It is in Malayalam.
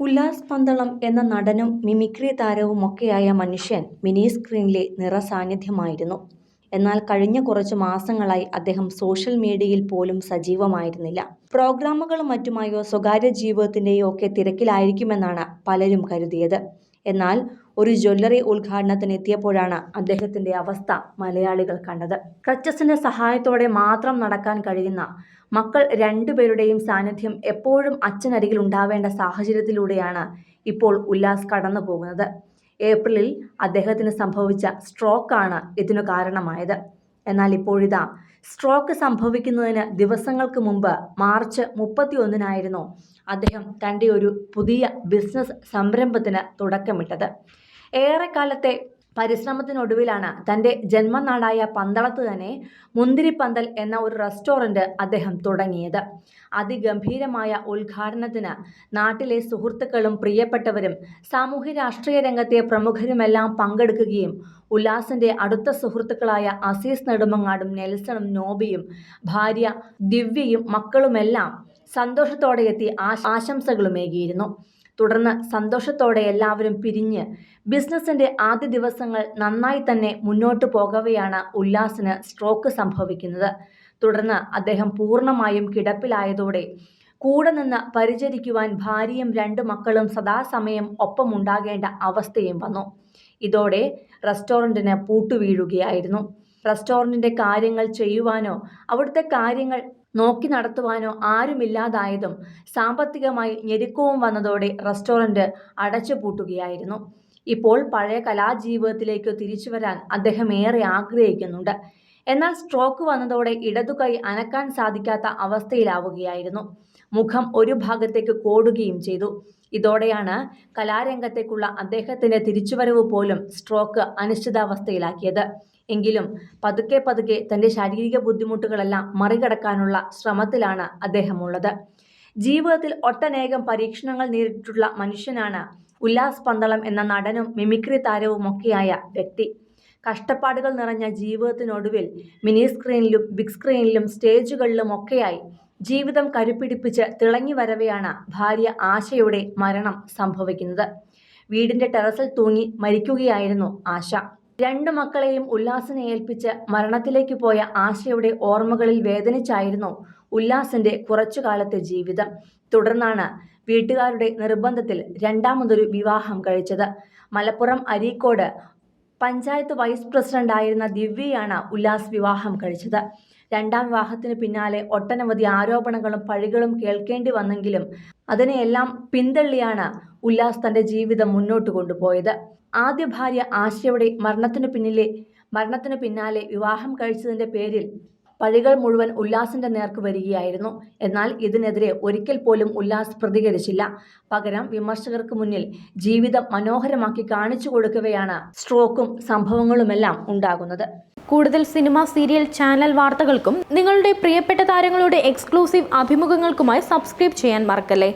ഉല്ലാസ് പന്തളം എന്ന നടനും മിമിക്രി താരവുമൊക്കെയായ മനുഷ്യൻ മിനി സ്ക്രീനിലെ നിറസാന്നിധ്യമായിരുന്നു. എന്നാൽ കഴിഞ്ഞ കുറച്ച് മാസങ്ങളായി അദ്ദേഹം സോഷ്യൽ മീഡിയയിൽ പോലും സജീവമായിരുന്നില്ല. പ്രോഗ്രാമുകളും മറ്റുമായോ സ്വകാര്യ ജീവിതത്തിന്റെയോ ഒക്കെ തിരക്കിലായിരിക്കുമെന്നാണ് പലരും കരുതിയത്. എന്നാൽ ഒരു ജ്വല്ലറി ഉദ്ഘാടനത്തിന് എത്തിയപ്പോഴാണ് അദ്ദേഹത്തിന്റെ അവസ്ഥ മലയാളികൾ കണ്ടത്. ക്രച്ചസിന്റെ സഹായത്തോടെ മാത്രം നടക്കാൻ കഴിയുന്ന മക്കൾ രണ്ടുപേരുടെയും സാന്നിധ്യം എപ്പോഴും അച്ഛനരികിൽ ഉണ്ടാവേണ്ട സാഹചര്യത്തിലൂടെയാണ് ഇപ്പോൾ ഉല്ലാസ് കടന്നു പോകുന്നത് ഏപ്രിലിൽ അദ്ദേഹത്തിന് സംഭവിച്ച സ്ട്രോക്കാണ് ഇതിനു കാരണമായത്. എന്നാൽ ഇപ്പോഴിതാ സ്ട്രോക്ക് സംഭവിക്കുന്നതിന് ദിവസങ്ങൾക്ക് മുമ്പ് മാർച്ച് മുപ്പത്തി ഒന്നിനായിരുന്നു അദ്ദേഹം തന്റെ ഒരു പുതിയ ബിസിനസ് സംരംഭത്തിന് തുടക്കമിട്ടത്. ഏറെക്കാലത്തെ പരിശ്രമത്തിനൊടുവിലാണ് തന്റെ ജന്മനാടായ പന്തളത്ത് തന്നെ മുന്തിരിപ്പന്തൽ എന്ന ഒരു റെസ്റ്റോറന്റ് അദ്ദേഹം തുടങ്ങിയത്. അതിഗംഭീരമായ ഉദ്ഘാടനത്തിന് നാട്ടിലെ സുഹൃത്തുക്കളും പ്രിയപ്പെട്ടവരും സാമൂഹ്യ രാഷ്ട്രീയ രംഗത്തെ പ്രമുഖരുമെല്ലാം പങ്കെടുക്കുകയും ഉല്ലാസിന്റെ അടുത്ത സുഹൃത്തുക്കളായ അസീസ് നെടുമങ്ങാടും നെൽസണും നോബിയും ഭാര്യ ദിവ്യയും മക്കളുമെല്ലാം സന്തോഷത്തോടെ എത്തി ആശംസകളുമേകിയിരുന്നു. തുടർന്ന് സന്തോഷത്തോടെ എല്ലാവരും പിരിഞ്ഞ് ബിസിനസിന്റെ ആദ്യ ദിവസങ്ങൾ നന്നായി തന്നെ മുന്നോട്ട് പോകവെയാണ് ഉല്ലാസിന് സ്ട്രോക്ക് സംഭവിക്കുന്നത്. തുടർന്ന് അദ്ദേഹം പൂർണമായും കിടപ്പിലായതോടെ കൂടെ നിന്ന് പരിചരിക്കുവാൻ ഭാര്യയും രണ്ട് മക്കളും സദാസമയം ഒപ്പമുണ്ടാകേണ്ട അവസ്ഥയും വന്നു. ഇതോടെ റെസ്റ്റോറന്റിന് പൂട്ടുവീഴുകയായിരുന്നു. റെസ്റ്റോറന്റിന്റെ കാര്യങ്ങൾ ചെയ്യുവാനോ അവിടുത്തെ കാര്യങ്ങൾ നോക്കി നടത്തുവാനോ ആരുമില്ലാതായതും സാമ്പത്തികമായി ഞെരുക്കവും വന്നതോടെ റെസ്റ്റോറന്റ് അടച്ചുപൂട്ടുകയായിരുന്നു. ഇപ്പോൾ പഴയ കലാജീവിതത്തിലേക്ക് തിരിച്ചു വരാൻ അദ്ദേഹം ഏറെ ആഗ്രഹിക്കുന്നുണ്ട്. എന്നാൽ സ്ട്രോക്ക് വന്നതോടെ ഇടതുകൈ അനക്കാൻ സാധിക്കാത്ത അവസ്ഥയിലാവുകയായിരുന്നു. മുഖം ഒരു ഭാഗത്തേക്ക് കോടുകയും ചെയ്തു. ഇതോടെയാണ് കലാരംഗത്തേക്കുള്ള അദ്ദേഹത്തിന്റെ തിരിച്ചുവരവ് പോലും സ്ട്രോക്ക് അനിശ്ചിതാവസ്ഥയിലാക്കിയത്. എങ്കിലും പതുക്കെ പതുക്കെ തന്റെ ശാരീരിക ബുദ്ധിമുട്ടുകളെല്ലാം മറികടക്കാനുള്ള ശ്രമത്തിലാണ് അദ്ദേഹമുള്ളത്. ജീവിതത്തിൽ ഒട്ടനേകം പരീക്ഷണങ്ങൾ നേരിട്ടിട്ടുള്ള മനുഷ്യനാണ് ഉല്ലാസ് പന്തളം എന്ന നടനും മിമിക്രി താരവുമൊക്കെയായ വ്യക്തി. കഷ്ടപ്പാടുകൾ നിറഞ്ഞ ജീവിതത്തിനൊടുവിൽ മിനി സ്ക്രീനിലും ബിഗ് സ്ക്രീനിലും സ്റ്റേജുകളിലും ഒക്കെയായി ജീവിതം കരുപ്പിടിപ്പിച്ച് തിളങ്ങി വരവെയാണ് ഭാര്യ ആശയുടെ മരണം സംഭവിക്കുന്നത്. വീടിന്റെ ടെറസിൽ തൂങ്ങി മരിക്കുകയായിരുന്നു ആശ. രണ്ടു മക്കളെയും ഉല്ലാസിനെ ഏൽപ്പിച്ച് മരണത്തിലേക്ക് പോയ ആശയുടെ ഓർമ്മകളിൽ വേദനിച്ചായിരുന്നു ഉല്ലാസിന്റെ കുറച്ചുകാലത്തെ ജീവിതം. തുടർന്നാണ് വീട്ടുകാരുടെ നിർബന്ധത്തിൽ രണ്ടാമതൊരു വിവാഹം കഴിച്ചത്. മലപ്പുറം അരീക്കോട് പഞ്ചായത്ത് വൈസ് പ്രസിഡന്റ് ആയിരുന്ന ദിവ്യയാണ് ഉല്ലാസ് വിവാഹം കഴിച്ചത്. രണ്ടാം വിവാഹത്തിന് പിന്നാലെ ഒട്ടനവധി ആരോപണങ്ങളും പഴികളും കേൾക്കേണ്ടി വന്നെങ്കിലും അതിനെയെല്ലാം പിന്തള്ളിയാണ് ഉല്ലാസ് തന്റെ ജീവിതം മുന്നോട്ട് കൊണ്ടുപോയത്. ആദ്യ ഭാര്യ ആശയുടെ മരണത്തിനു പിന്നിലെ മരണത്തിനു പിന്നാലെ വിവാഹം കഴിച്ചതിന്റെ പേരിൽ പഴികൾ മുഴുവൻ ഉല്ലാസിന്റെ നേർക്ക് വരികയായിരുന്നു. എന്നാൽ ഇതിനെതിരെ ഒരിക്കൽ പോലും ഉല്ലാസ് പ്രതികരിച്ചില്ല. പകരം വിമർശകർക്ക് മുന്നിൽ ജീവിതം മനോഹരമാക്കി കാണിച്ചു കൊടുക്കവെയാണ് സ്ട്രോക്കും സംഭവങ്ങളുമെല്ലാം ഉണ്ടാകുന്നത്. കൂടുതൽ സിനിമ സീരിയൽ ചാനൽ വാർത്തകൾക്കും നിങ്ങളുടെ പ്രിയപ്പെട്ട താരങ്ങളുടെ എക്സ്ക്ലൂസീവ് അഭിമുഖങ്ങൾക്കുമായി സബ്സ്ക്രൈബ് ചെയ്യാൻ മറക്കല്ലേ?